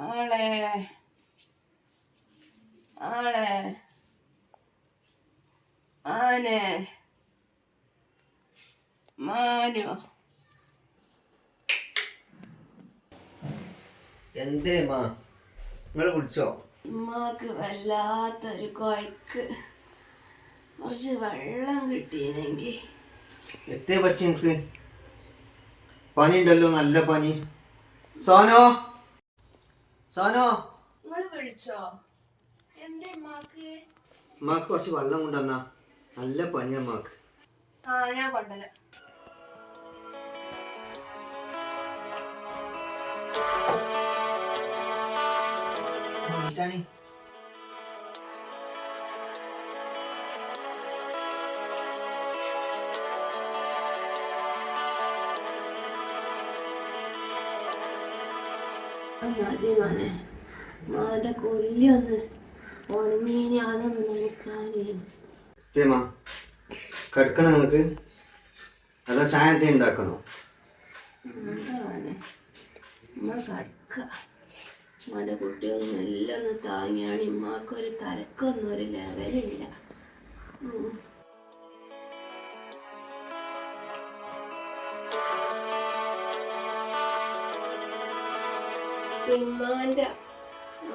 ആളെ ആളെ ആനെ മാനു. എന്തേ മാ? നിങ്ങൾ വിളിച്ചോ ഉമ്മാക്ക് വല്ലാത്തൊരു കൊയക്ക്. കുറച്ച് വെള്ളം കിട്ടിയില്ലെങ്കിൽ എത്തേ പറ്റി എനിക്ക് പനി ഉണ്ടല്ലോ നല്ല പനി. സോനോ? സോനോ? നിങ്ങൾ വിളിച്ചോ? എന്തേ മാക്ക് മാക്ക് കുറച്ച് വെള്ളം കൊണ്ടുവന്നാ. നല്ല പനി മാക്ക് ആ ഞാൻ കൊണ്ടുവരാം. വിളിച്ചാണി. മതി മോനെ കൊല്ലി ഒന്ന് ഉണങ്ങി അതൊന്ന് നനക്കാനേ അതാ നിങ്ങൾക്ക് അതോ ചായ എന്തേ ഉണ്ടാക്കണോ? കടക്ക. മോന്റെ കുട്ടികൾ മെല്ലെ ഒന്ന് താങ്ങിയാണ്. ഇമ്മാക്കൊരു തലക്കൊന്നും ഒരു ലെവലില്ല ഉം. ഇമ്മാന്റെ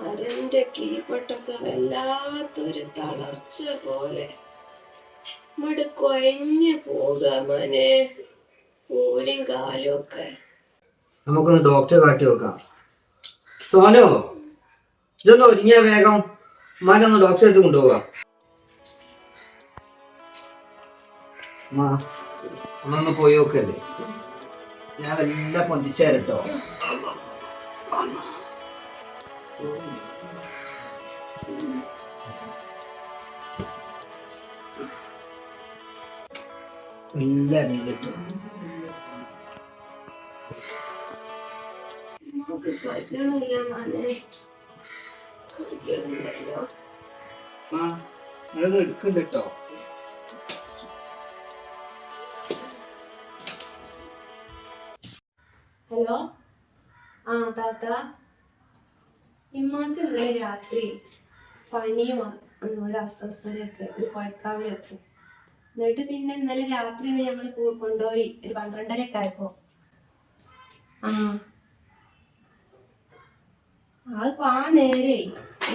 അരന്റെ കീപ്പട്ടൊക്കെ വല്ലാത്തൊരു തളർച്ച പോലെ. മട് കൊയഞ്ഞു പോക മനെ ഊരും കാലും ഒക്കെ നമുക്കൊന്ന് ഡോക്ടറെ കാട്ടി വെക്കാം സോനോ ഇതൊന്ന് ഒരുങ്ങിയ വേഗം. ഉമ്മാനൊന്ന് ഡോക്ടറെ അടുത്ത് കൊണ്ടുപോകാം. അമ്മ പോയി നോക്കല്ലേ ഞാൻ എല്ലാം പൊന്തിച്ചേരട്ടോ. മനെ പറ്റണില്ലല്ലോ ആ നിങ്ങളൊന്ന് എടുക്കണ്ട കേട്ടോ ഹലോ ആ താത്ത ഇമ്മാക്ക് ഇന്നലെ രാത്രി പനിയും ഒരു അസ്വസ്ഥതയൊക്കെ ഒരു കുഴക്കാവിലൊക്കെ എന്നിട്ട് പിന്നെ ഇന്നലെ രാത്രി ഞങ്ങൾ കൊണ്ടുപോയി ഒരു പന്ത്രണ്ടരയൊക്കെ ആയപ്പോ. ആ. അത് ആ നേരെ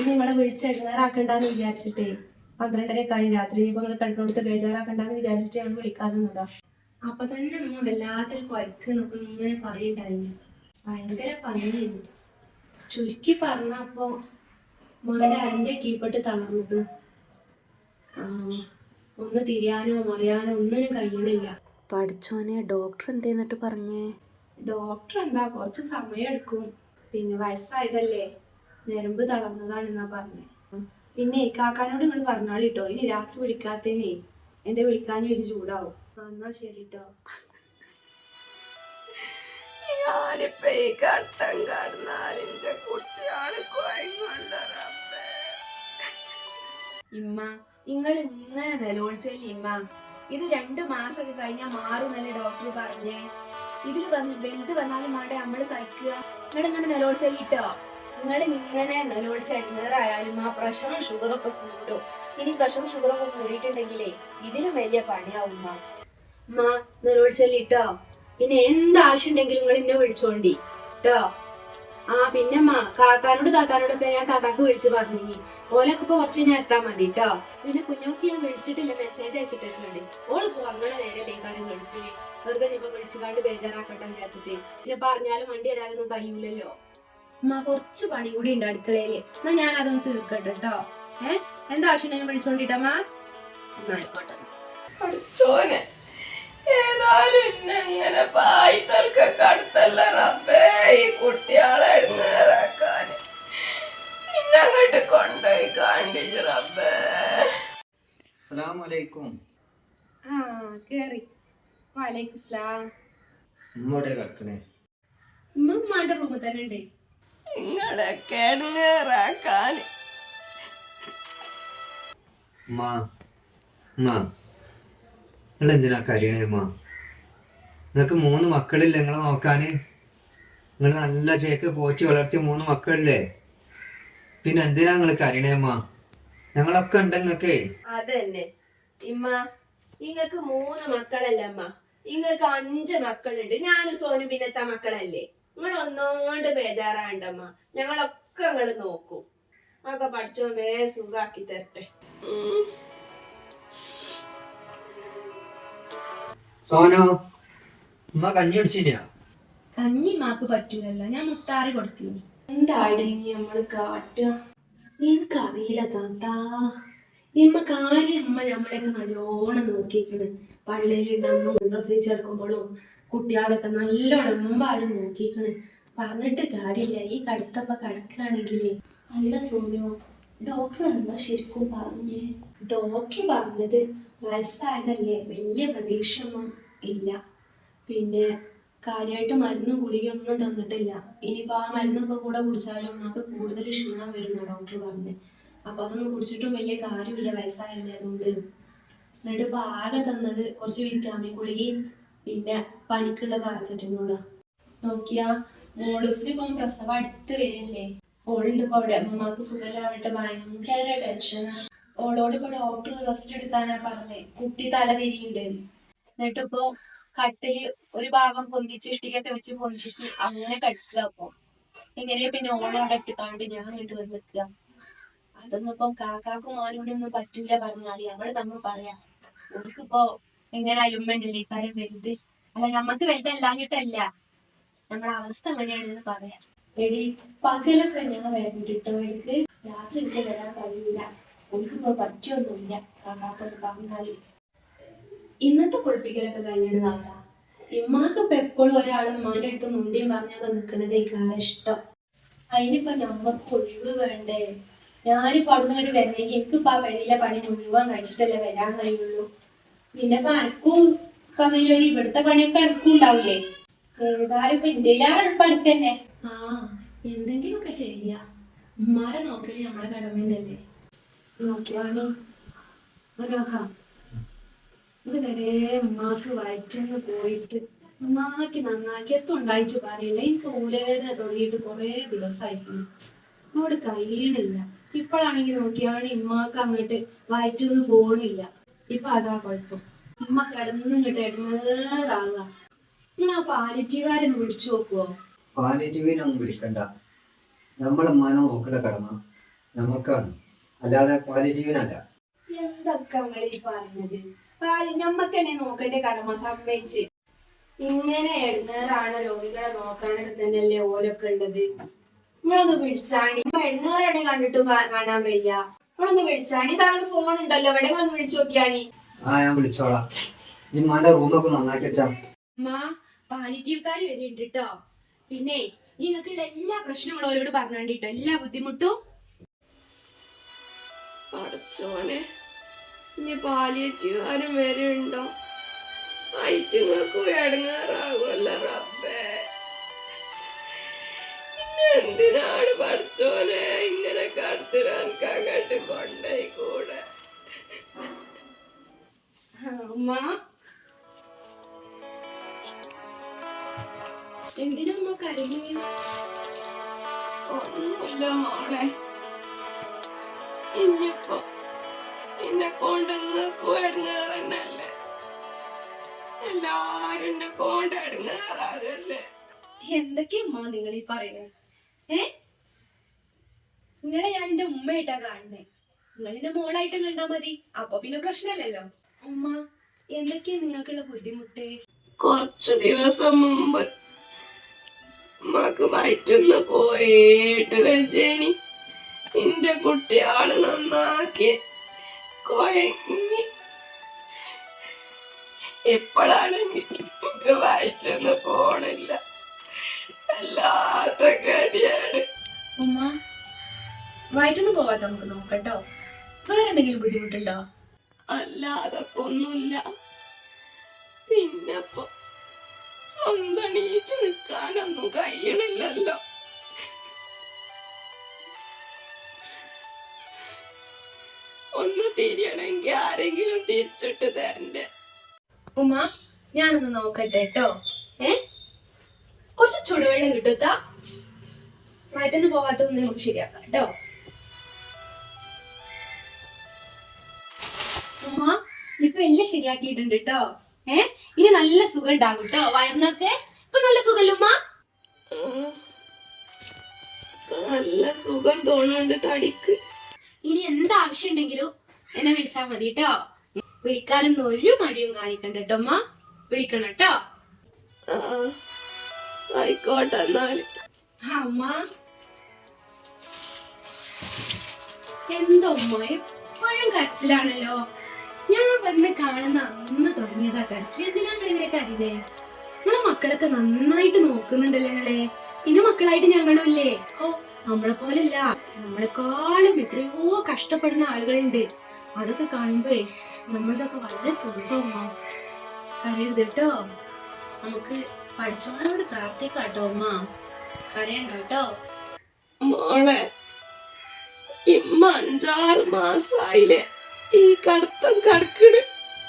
നിങ്ങളെ വിളിച്ചെടുങ്ങാറാക്കണ്ടെന്ന് വിചാരിച്ചിട്ടേ പന്ത്രണ്ടരയൊക്കെ ആയി. രാത്രി ഇപ്പൊ നിങ്ങൾ കണ്ടുകൊടുത്ത് ബേജാറാക്കണ്ടെന്ന് വിചാരിച്ചിട്ട് ഞങ്ങൾ വിളിക്കാതിരുന്നതാ അപ്പൊ തന്നെ വല്ലാത്തൊരു കുഴക്ക് നമുക്ക് ഇങ്ങനെ പറയണ്ടായിരുന്നു. ഭയങ്കര പനിയായിരുന്നു. ചുരുക്കി പറഞ്ഞപ്പോ മകന്റെ അതിന്റെ കീഴ്പ്പെട്ട് തളർന്നിരുന്നു ഒന്ന് തിരിയാനോ മറിയാനോ ഒന്നിനും കഴിയണില്ല. പഠിച്ചോനെ ഡോക്ടർ എന്തെന്നിട്ട് പറഞ്ഞേ? ഡോക്ടർ എന്താ കുറച്ച് സമയം എടുക്കും. പിന്നെ വയസ്സായതല്ലേ ഞരമ്പ് തളർന്നതാണെന്നാ പറഞ്ഞേ. പിന്നെ കാക്കാനോട് നിങ്ങൾ പറഞ്ഞാളിട്ടോ ഇനി രാത്രി വിളിക്കാത്തേനെ എന്റെ വിളിക്കാനും ഒരു ചൂടാവും എന്നാ ശരി ട്ടോ ഞാനിപ്പോ ഈ കട്ടം കടന്നാലിന്റെ കുട്ടിയാണ് ഇമ്മ നിങ്ങൾ ഇങ്ങനെ നിലവിളിച്ചല്ലേ ഇമ്മ? ഇത് രണ്ടു മാസമൊക്കെ കഴിഞ്ഞാൽ മാറുന്നല്ലേ ഡോക്ടർ പറഞ്ഞേ? ഇതിൽ വന്ന് വലുത് വന്നാലും വേണ്ടേ നമ്മൾ സഹിക്കുക? നിങ്ങൾ ഇങ്ങനെ നിലവിളിച്ചല്ലിട്ടോ നിങ്ങൾ ഇങ്ങനെ നിലവിളിച്ച എണ്ണേറായാലും ആ പ്രഷറും ഷുഗറും ഒക്കെ കൂടും. ഇനി പ്രഷറും ഷുഗറും ഒക്കെ കൂടിയിട്ടുണ്ടെങ്കിലേ ഇതിലും വലിയ പണിയാവും ഉമ്മ. നിലവിളിച്ചല്ലിട്ടോ പിന്നെ എന്താവശ്യം ഉണ്ടെങ്കിലും നിങ്ങൾ എന്നെ വിളിച്ചോണ്ടി. കേട്ടോ ആ പിന്നെ അമ്മ കാക്കാനോട് താത്താനോടൊക്കെ ഞാൻ താത്താക്ക് വിളിച്ച് പറഞ്ഞു ഓലൊക്കെ ഇപ്പൊ കുറച്ച് ഞാൻ എത്താൻ മതി കേട്ടോ പിന്നെ കുഞ്ഞോക്ക് ഞാൻ വിളിച്ചിട്ടില്ല മെസ്സേജ് അയച്ചിട്ടുണ്ട് ഓൾ പറഞ്ഞ നേരല്ലേ കാര്യം ഗൾഫിൽ വെറുതെ ഇപ്പൊ വിളിച്ചുകാണ്ട് ബേജാറാക്കട്ടെ വിചാരിച്ചിട്ട്. പിന്നെ പറഞ്ഞാലും വണ്ടി വരാനൊന്നും കഴിയൂലല്ലോ. അമ്മ കുറച്ച് പണി കൂടി ഉണ്ട് അടുക്കളയിൽ. എന്നാ ഞാൻ അതൊന്ന് തീർക്കട്ടെ കേട്ടോ ഏഹ് എന്താ ആവശ്യം ഞാൻ വിളിച്ചോണ്ടിട്ടമ്മ എന്നായിക്കോട്ടെ ഏതായാലും ഇന്നെങ്ങനെ പായി തൽക്ക അടുത്തല്ല റബ്ബേ ഈ കുട്ടിയാളെ എടുങ്ങേറാക്കാൻ ഇന്നങ്ങോട്ട് കൊണ്ടുപോയി കാണിച്ചു റബ്ബേ. അസ്സലാമലൈക്കും. ആ കേറി. വാലേക്കും സ്ലാം. ഉമ്മയുടെ കിടക്കണേ? ഉമ്മ ഉമ്മാന്റെ റൂമിൽ തന്നെ ഉണ്ട്. നിങ്ങളെ എടുങ്ങേറാക്കാൻ ഉമ്മ ഉമ്മ. നിങ്ങൾ എന്തിനാ കരയണേ ഉമ്മ? നിങ്ങൾക്ക് മൂന്ന് മക്കളില്ല നിങ്ങളെ നോക്കാൻ? നിങ്ങൾ നല്ല ചേക്ക് പോറ്റി വളർത്തി മൂന്ന് മക്കളില്ലേ? പിന്നെ എന്തിനാ നിങ്ങൾ കരണേമ്മ ഞങ്ങളൊക്കെ ഉണ്ട് നിങ്ങക്കേ അതന്നെ. ഇമ്മ ഇങ്ങക്ക് മൂന്ന് മക്കളല്ലേ അമ്മ ഇങ്ങക്ക് അഞ്ച് മക്കളുണ്ട്. ഞാനും സോനു പിന്നത്തെ മക്കളല്ലേ? നിങ്ങൾ ഒന്നോണ്ട് ബേജാറാണ്ടമ്മ ഞങ്ങളൊക്കെ നിങ്ങൾ നോക്കും. ഒക്കെ പഠിച്ചോ വേ സുഖാക്കി തരട്ടെ. സോനു ഉമ്മ കഞ്ഞി അടിച്ചില്ല കഞ്ഞി മാക്ക് പറ്റൂലല്ല. ഞാൻ മുത്താറി കൊടുത്തിനി. എന്താടി നീ നമ്മൾ കാട്ടുക? എനിക്കറിയില്ല താത്താ. ഇമ്മ കാര്യം അമ്മ നമ്മളെയൊക്കെ നല്ലോണം നോക്കിക്കണ് പ്രസവിച്ച് പ്രസവിച്ചെടുക്കുമ്പോഴും കുട്ടികളൊക്കെ നല്ലോണം മുമ്പാടും നോക്കിയിട്ടുണ്ട്. പറഞ്ഞിട്ട് കാര്യമില്ല. ഈ കടുത്തപ്പ കടക്കുകയാണെങ്കിൽ അല്ല സോനു ഡോക്ടർ എന്താ ശരിക്കും പറഞ്ഞേ? ഡോക്ടർ പറഞ്ഞത് വയസ്സായതല്ലേ? വലിയ പ്രതീക്ഷയൊന്നും ഇല്ല. പിന്നെ കാര്യമായിട്ട് മരുന്നും ഗുളികയൊന്നും തന്നിട്ടില്ല. ഇനിയിപ്പോൾ ആ മരുന്നൊക്കെ കൂടെ കുടിച്ചാലും നമുക്ക് കൂടുതൽ ക്ഷീണം വരുന്ന ഡോക്ടർ പറഞ്ഞ് അപ്പോൾ അതൊന്നും കുടിച്ചിട്ടും വലിയ കാര്യമില്ല വയസ്സായല്ലേ അതുകൊണ്ട്. എന്നിട്ട് ഇപ്പോൾ ആകെ തന്നത് കുറച്ച് വിറ്റാമിൻ ഗുളികയും പിന്നെ പനിക്കുള്ള പാരസെറ്റമോൾ നോക്കിയാ മോളൂസിന് ഇപ്പം പ്രസവം അടുത്ത് വരില്ലേ? ഓളുണ്ട് ഇപ്പോൾ അവിടെ. അമ്മമാർക്ക് സുഖമില്ലാവിട്ട് ഭയങ്കര ടെൻഷനാണ് ഓളോട് ഇപ്പൊ ഡോക്ടർ റെസ്റ്റ് എടുക്കാനാ പറഞ്ഞേ. കുട്ടി തല തിരിയുണ്ട്. എന്നിട്ടിപ്പോ കട്ടിൽ ഒരു ഭാഗം പൊന്തിച്ച് ഇഷ്ടികൊക്കെ വെച്ച് പൊന്തിച്ച് അങ്ങനെ കട്ടുക അപ്പൊ എങ്ങനെയാ പിന്നെ ഓളോടെ ഇട്ടിക്കാണ്ട് ഞാൻ വീട്ടിൽ വന്ന് നിൽക്കുക അതൊന്നും ഇപ്പം കാക്കാക്കും ആരോടും ഒന്നും പറ്റൂല പറഞ്ഞാൽ. ഞങ്ങൾ തമ്മിൽ പറയാം. ഓൾക്കിപ്പോ എങ്ങനെ അലുമ്മണ്ടല്ലേ ഈ കാര്യം വലുത് അല്ല നമ്മക്ക് വലുതല്ലാഞ്ഞിട്ടല്ല നമ്മളെ അവസ്ഥ അങ്ങനെയാണെന്ന് പറയാം. എടി പകലൊക്കെ ഞാൻ വരണ്ടിട്ടോ? എനിക്ക് രാത്രി വരാൻ കഴിയില്ല ഓൾക്കിപ്പോ പറ്റിയൊന്നുമില്ല. കാണാത്തത് പറഞ്ഞാൽ ഇന്നത്തെ കുളിപ്പിക്കലൊക്കെ കഴിഞ്ഞിട്ട് താത്ത ഇമ്മാക്ക് ഇപ്പൊ എപ്പോഴും ഒരാൾ ഉമ്മാന്റെ അടുത്ത് മുണ്ടിയും പറഞ്ഞൊക്കെ നിക്കണത് ഈ ഇഷ്ടം. അതിനിപ്പോ നമ്മക്ക് ഒഴിവ് വേണ്ടേ? ഞാനിപ്പോ അവിടുന്ന് കണ്ടി വരണമെങ്കിൽ എനിക്കിപ്പോ ആ വെളിയിലെ പണി മുഴുവൻ കഴിച്ചിട്ടല്ലേ വരാൻ കഴിയുള്ളൂ. പിന്നെ ഇപ്പൊ അനക്കും പറഞ്ഞില്ല ഒരു ഇവിടുത്തെ പണിയൊക്കെ അനക്കും ഉണ്ടാവില്ലേ? ഏതായാലും ഇപ്പൊ ഇന്ത്യയിലാറ് എളുപ്പം അടുത്ത് തന്നെ ആ എന്തെങ്കിലുമൊക്കെ ചെയ്യാ. ഉമ്മാരെ നോക്കൽ നമ്മളെ കടമയിലല്ലേ? നോക്കിയാണി ഇത് വരെ മാസ് വയറ്റിന്ന് പോയിട്ട് നന്നാക്കി നന്നാക്കി എത്തുണ്ടായിച്ചു പറയില്ല എനിക്ക് ഊരവേദന തുടങ്ങിയിട്ട് കുറേ ദിവസമായിരുന്നു അവിടെ കഴിയണില്ല. ഇപ്പോഴാണെങ്കിൽ നോക്കിയാണ് ഇമ്മാക്ക് അങ്ങോട്ട് വയറ്റിന്ന് പോണില്ല. ഇപ്പൊ അതാ കുഴപ്പം. ഉമ്മ കിടന്ന് ഇങ്ങോട്ട് ഇടങ്ങേറാവുക നിങ്ങൾ ആ പാലിറ്റീവുകാരൊന്ന് വിളിച്ചു നോക്കുവോ? പാലിറ്റീവിനൊന്നും വിളിക്കണ്ട. നമ്മളെ മനം നോക്കേണ്ട കടമ. നമുക്കാണ് അല്ലാതെ പാലിജീവനല്ല എന്തൊക്കെ ഈ പറഞ്ഞത് പാൽ നമ്മക്കെന്നെ തന്നെ നോക്കേണ്ട കടമ സമ്മതിച്ച്. ഇങ്ങനെ എഴുന്നേറാണ് രോഗികളെ നോക്കാനൊക്കെ തന്നെയല്ലേ ഓലൊക്കെ ഉള്ളത്. നിങ്ങളൊന്ന് വിളിച്ചാണി. എഴുന്നേറാണ് കണ്ടിട്ടും കാണാൻ വയ്യ. നിങ്ങളൊന്ന് വിളിച്ചാണി. താങ്കൾ ഫോൺ ഉണ്ടല്ലോ. ഇവിടെ നിങ്ങളൊന്ന് വിളിച്ചു നോക്കിയാണി? ആ ഞാൻ വിളിച്ചോളാം. ഈ മാന്റെ റൂമൊക്കെ നന്നാക്കി വെച്ചാ അമ്മ പാലിറ്റീവുകാർ ഉണ്ട് കേട്ടോ പിന്നെ നിങ്ങൾക്കുള്ള എല്ലാ പ്രശ്നങ്ങളും അവരോട് പറഞ്ഞാണ്ടിട്ടോ. എല്ലാ ബുദ്ധിമുട്ടും പടച്ചോനെ ഇനി വരുന്നുണ്ടോ വരെ ഉണ്ടോ? എന്തിനാണ് പഠിച്ചോനെ ഇങ്ങനെ കടത്തിടാൻ അങ്ങോട്ട് കൊണ്ടേ കൂടെ അമ്മ എന്തിനാ കരുതി കരയുന്നു? ഒന്നുമില്ല മോളെ. ഇനിയിപ്പോ എന്നെ കൊണ്ട് നിങ്ങൾക്കും ഇടങ്ങാറന്നല്ലേ എല്ലാരും എന്നെ കൊണ്ട് ഇടങ്ങാറാകല്ലേ എന്തൊക്കെയാ നിങ്ങൾ ഈ പറയുന്നത് ഏ? നിങ്ങളെ ഞാൻ എന്റെ ഉമ്മയായിട്ടാ കാണുന്നേ. നിങ്ങൾ എന്റെ മോളായിട്ട് കണ്ടാ മതി. അപ്പൊ പിന്നെ പ്രശ്നമല്ലല്ലോ ഉമ്മ എന്തൊക്കെയാ നിങ്ങൾക്കുള്ള ബുദ്ധിമുട്ട്? കുറച്ചു ദിവസം മുമ്പ് ഉമ്മക്ക് വയറ്റുന്ന് പോയിട്ട് വെച്ചേനി. എന്റെ കുട്ടിയാൾ നന്നാക്കി. കൊയങ്ങി. ഇപ്പോഴാണെങ്കിൽ എനിക്ക് വയറ്റുന്ന് പോണില്ല. അല്ലാത്ത ഗതിയാണ് ഉമ്മ വയറ്റൊന്നും പോവാത്ത നമുക്ക് നോക്കട്ടോ. വേറെ എന്തെങ്കിലും ബുദ്ധിമുട്ടുണ്ടോ? അല്ലാതെ ഒന്നുമില്ല. പിന്നെപ്പോ സ്വന്തം നീച്ചു നിൽക്കാനൊന്നും കഴിയണില്ലല്ലോ. തിരിയണമെങ്കിൽ ആരെങ്കിലും തിരിച്ചിട്ട് തരണ്ടേ. ഉമ്മ ഞാനൊന്ന് നോക്കട്ടെ കേട്ടോ ഏ? കുറച്ച് ചുടുവെള്ളം വെള്ളം കിട്ടുത്താ? മാറ്റൊന്നും പോവാത്തൊന്നും നമുക്ക് ശരിയാക്കാം കേട്ടോ ഉമ്മ ഇപ്പൊ എല്ലാം ശരിയാക്കിയിട്ടുണ്ട് കേട്ടോ ഏ? ഇനി നല്ല സുഖം ഉണ്ടാകും കേട്ടോ വയറിനൊക്കെ ഇപ്പൊ നല്ല സുഖല്ല ഉമ്മ? നല്ല സുഖം തോന്നുന്നുണ്ട് തടിക്ക്. ഇനി എന്താവശ്യം ഉണ്ടെങ്കിലും എന്നെ വിളിച്ചാൽ മതി കേട്ടോ വിളിക്കാനൊന്നും ഒരു മടിയും കാണിക്കണ്ട കേട്ടോ അമ്മ. വിളിക്കണം കേട്ടോ ആയിക്കോട്ടെ എന്നാൽ. അമ്മ. എപ്പോഴും കരച്ചിലാണല്ലോ. ഞാൻ വന്ന് കാണുന്ന അന്ന് തുടങ്ങിയതാ കരച്ചിൽ എന്തിനാ ഇങ്ങനെ കരയണേ നമ്മളെ മക്കളൊക്കെ നന്നായിട്ട് നോക്കുന്നുണ്ടല്ലോ നിങ്ങളെ? പിന്നെ മക്കളായിട്ട് ഞാൻ ഇല്ലേ ഓ നമ്മളെ പോലല്ല നമ്മളെക്കാളും എത്രയോ കഷ്ടപ്പെടുന്ന ആളുകളുണ്ട്. അതൊക്കെ കാണുമ്പോഴേ നമ്മളതൊക്കെ വളരെ ചെറുതമ്മ കരയരുത് കേട്ടോ. നമുക്ക് പഠിച്ചവനോട് പ്രാർത്ഥിക്കാം കേട്ടോ അമ്മ കരയണ്ട കേട്ടോ. മോളെ ഇമ്മ അഞ്ചാറ് മാസായില്ലേ ഈ കടത്തം കടക്കിട്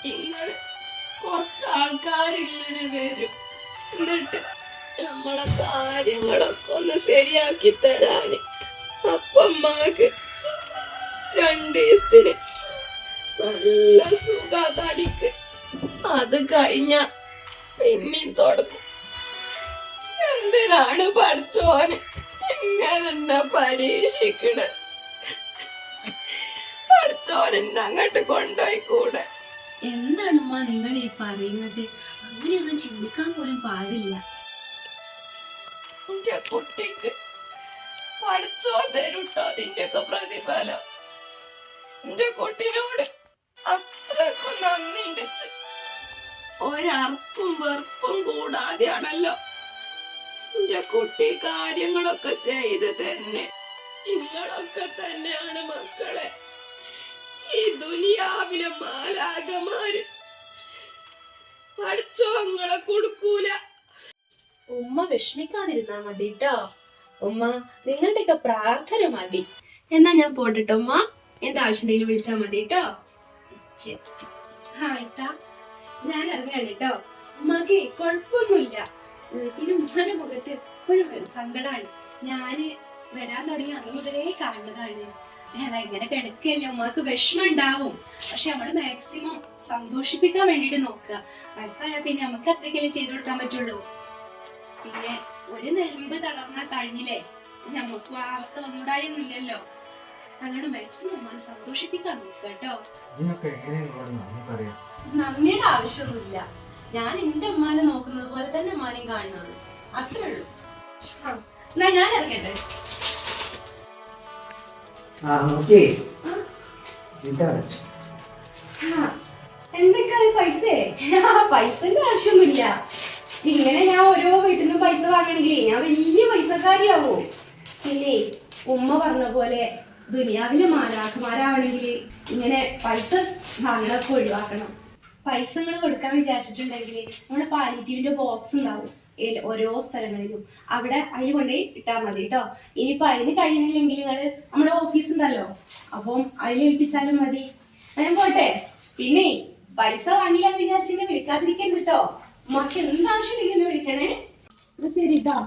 ഇങ്ങൾ കുറച്ച് ആൾക്കാർ ഇങ്ങനെ വരും. എന്നിട്ട് നമ്മളെ കാര്യങ്ങളൊക്കെ ഒന്ന് ശരിയാക്കി തരാന്. അപ്പമ്മക്ക് രണ്ട് ദിവസത്തിന് നല്ല സുഖ തടിക്ക് അത് കഴിഞ്ഞ പിന്നെയും തുടങ്ങും. എന്തിനാണ് പഠിച്ചോന് ഇങ്ങനെ എന്നെ പരീക്ഷിക്കണ? പഠിച്ചോൻ എന്നെ അങ്ങോട്ട് കൊണ്ടുപോയി കൂടെ എന്താണ് ഉമ്മ നിങ്ങൾ ഈ പറയുന്നത്? അങ്ങനെയൊന്നും ചിന്തിക്കാൻ പോലും പാടില്ല. എന്റെ കുട്ടിക്ക് പഠിച്ചോ തരുട്ടോ അതിന്റെയൊക്കെ പ്രതിഫലം. എന്റെ കുട്ടിനോട് നന്ദിണ്ടിച്ച്. ഒരർപ്പും വെറുപ്പും കൂടാതെയാണല്ലോ എന്റെ കുട്ടി കാര്യങ്ങളൊക്കെ ചെയ്ത് തന്നെ. നിങ്ങളൊക്കെ തന്നെയാണ് മക്കളെ. ഈ ദുനിയാവിലെ മാലാകമാര് പഠിച്ചോങ്ങളെ കൊടുക്കൂല. ഉമ്മ വിഷമിക്കാതിരുന്നാ മതി കേട്ടോ ഉമ്മ നിങ്ങളുടെയൊക്കെ പ്രാർത്ഥന മതി. എന്നാ ഞാൻ പോട്ടെട്ടോ ഉമ്മ. എന്താ എന്താവശ്യമുണ്ടെങ്കിലും വിളിച്ചാ മതി കേട്ടോ ശരി. ആ ഞാൻ ഇറങ്ങാണ് കേട്ടോ മകെ കുഴപ്പമൊന്നുമില്ല. ഇനി ഉമ്മയുടെ മുഖത്ത് എപ്പോഴും സങ്കടാണ്. ഞാൻ വരാൻ തുടങ്ങി അന്ന് മുതലേ കാണുന്നതാണ്. അല്ല ഇങ്ങനെ കിടക്കല്ലേ. ഉമ്മക്ക് വിഷമം ഉണ്ടാവും പക്ഷെ നമ്മൾ മാക്സിമം സന്തോഷിപ്പിക്കാൻ വേണ്ടിട്ട് നോക്കുക. വയസ്സായ പിന്നെ നമുക്ക് അത്രയ്ക്കല്ലേ ചെയ്തു കൊടുക്കാൻ പറ്റുള്ളൂ. പിന്നെ ഒരു നെരുമ്പ് തളർന്നാൽ കഴിഞ്ഞില്ലേ? നമുക്ക് ആ അവസ്ഥ വന്നുകൂടായൊന്നുമില്ലല്ലോ. അതുകൊണ്ട് മാക്സിമം നമ്മൾ സന്തോഷിപ്പിക്കാൻ നോക്കുക കേട്ടോ. ഇതിനൊക്കെ എങ്ങനെ നിങ്ങളോട് നന്ദി പറയാം നന്ദിയുടെ ആവശ്യമൊന്നുമില്ല. ഞാൻ എന്റെ ഉമ്മാനെ നോക്കുന്നത് പോലെ തന്നെ ഉമ്മാനെയും കാണുന്നതാണ്. അത്രേ ഉള്ളൂ. എന്നാ ഞാൻ ഇറങ്ങട്ടെ. ആ ഓക്കേ പൈസ? പൈസന്റെ ആവശ്യമൊന്നുമില്ല. ഇങ്ങനെ ഞാൻ ഓരോ വീട്ടിൽ നിന്നും പൈസ വാങ്ങണമെങ്കിലേ ഞാൻ വലിയ പൈസക്കാരിയാവോ. പിന്നെ ഉമ്മ പറഞ്ഞ പോലെ ദുനിയാവിലെ മാലാഖമാരാവണമെങ്കിൽ ഇങ്ങനെ പൈസ വാങ്ങണമൊക്കെ ഒഴിവാക്കണം. പൈസ കൊടുക്കാൻ വിചാരിച്ചിട്ടുണ്ടെങ്കിൽ നമ്മുടെ പാലിറ്റീവിന്റെ ബോക്സ് ഉണ്ടാവും. ഓരോ സ്ഥലങ്ങളിലും. അവിടെ അതിൽ കൊണ്ടുപോയി ഇട്ടാൽ മതി കേട്ടോ ഇനിയിപ്പൊ അതിന് കഴിയുന്നില്ലെങ്കിൽ നിങ്ങൾ നമ്മുടെ ഓഫീസ് ഉണ്ടല്ലോ. അപ്പം അതിൽ ഏൽപ്പിച്ചാലും മതി. ഞാൻ പോട്ടെ. പിന്നെ പൈസ വാങ്ങില്ല വിചാരിച്ചിട്ട് വിളിക്കാതിരിക്കരുത് കേട്ടോ മറ്റെന്താവശ്യം ഇങ്ങനെ വിളിക്കണേ. ശരി കേട്ടോ